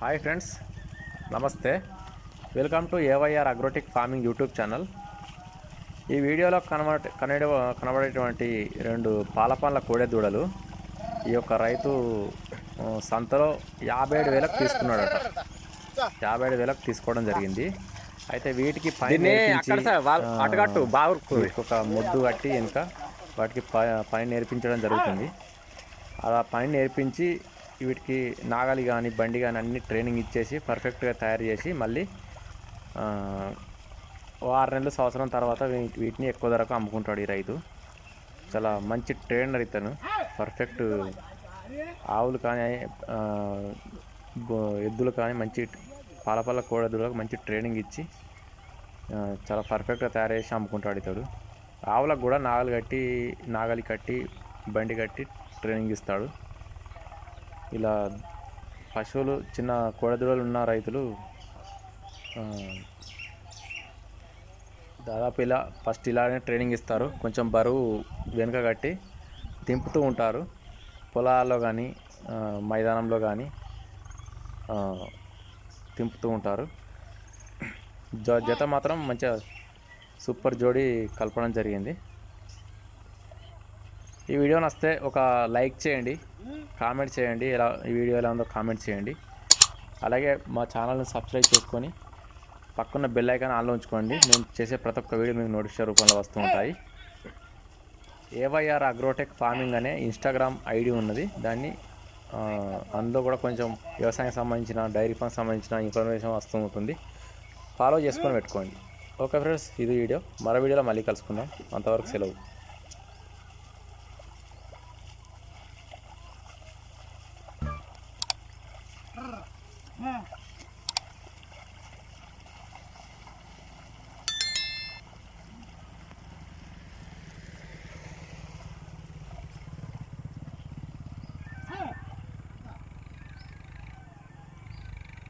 Hi friends నమస్తే. Welcome to AYR agrotech farming YouTube channel ఈ వీడియోలో కనబడే కనడ కనబడేటువంటి రెండు పాల పండ్ల కోడె దూడలు ఈ యొక్క రైతు సంతలో యాభై ఏడు వేలకు తీసుకున్నాడట. యాభై ఏడు వేలకు తీసుకోవడం జరిగింది. అయితే వీటికి పని అటగట్టు బాగా ఒక ముద్దు కట్టి వెనుక వాటికి ప- పని నేర్పించడం జరుగుతుంది. అలా పని నేర్పించి వీటికి నాగలి కానీ బండి కానీ అన్ని ట్రైనింగ్ ఇచ్చేసి పర్ఫెక్ట్గా తయారు చేసి మళ్ళీ వారం ఆరు నెలలు సంవత్సరం తర్వాత వీటిని ఎక్కువ ధరకు అమ్ముకుంటాడు ఈ రైతు. చాలా మంచి ట్రైనర్ ఇతను. పర్ఫెక్ట్ ఆవులు కానీ ఎద్దులు కానీ మంచి పాలపల్ల కోడెద్దులకు మంచి ట్రైనింగ్ ఇచ్చి చాలా పర్ఫెక్ట్గా తయారు చేసి అమ్ముకుంటాడు ఇతడు. ఆవులకు కూడా నాగలి కట్టి నాగలి కట్టి బండి కట్టి ట్రైనింగ్ ఇస్తాడు. ఇలా పశువులు చిన్న కోడదూడలు ఉన్న రైతులు దాదాపు ఇలా ఫస్ట్ ఇలానే ట్రైనింగ్ ఇస్తారు. కొంచెం బరువు వెనుక కట్టి దింపుతూ ఉంటారు. పొలాల్లో కానీ మైదానంలో కానీ దింపుతూ ఉంటారు. జ జత మాత్రం మంచిగా సూపర్ జోడీ కలపడం జరిగింది. ఈ వీడియో నస్తే ఒక లైక్ చేయండి కామెంట్ చేయండి ఎలా ఈ వీడియో ఎలా ఉందో కామెంట్ చేయండి. అలాగే మా ఛానల్ని సబ్స్క్రైబ్ చేసుకొని పక్కన బెల్ ఐకాన్ ఆన్లో ఉంచుకోండి. మేము చేసే ప్రతి ఒక్క వీడియో మీకు నోటిఫికేషన్ రూపంలో వస్తూ ఉంటాయి. ఏవైఆర్ అగ్రోటెక్ ఫార్మింగ్ అనే ఇన్స్టాగ్రామ్ ఐడి ఉన్నది. దాన్ని అందులో కూడా కొంచెం వ్యవసాయం సంబంధించిన డైరీ ఫామ్ సంబంధించిన ఇన్ఫర్మేషన్ వస్తూ ఉంటుంది. ఫాలో చేసుకొని పెట్టుకోండి. ఓకే ఫ్రెండ్స్ ఇది వీడియో. మరో వీడియోలో మళ్ళీ కలుసుకుందాం. అంతవరకు సెలవు. হ্যাঁ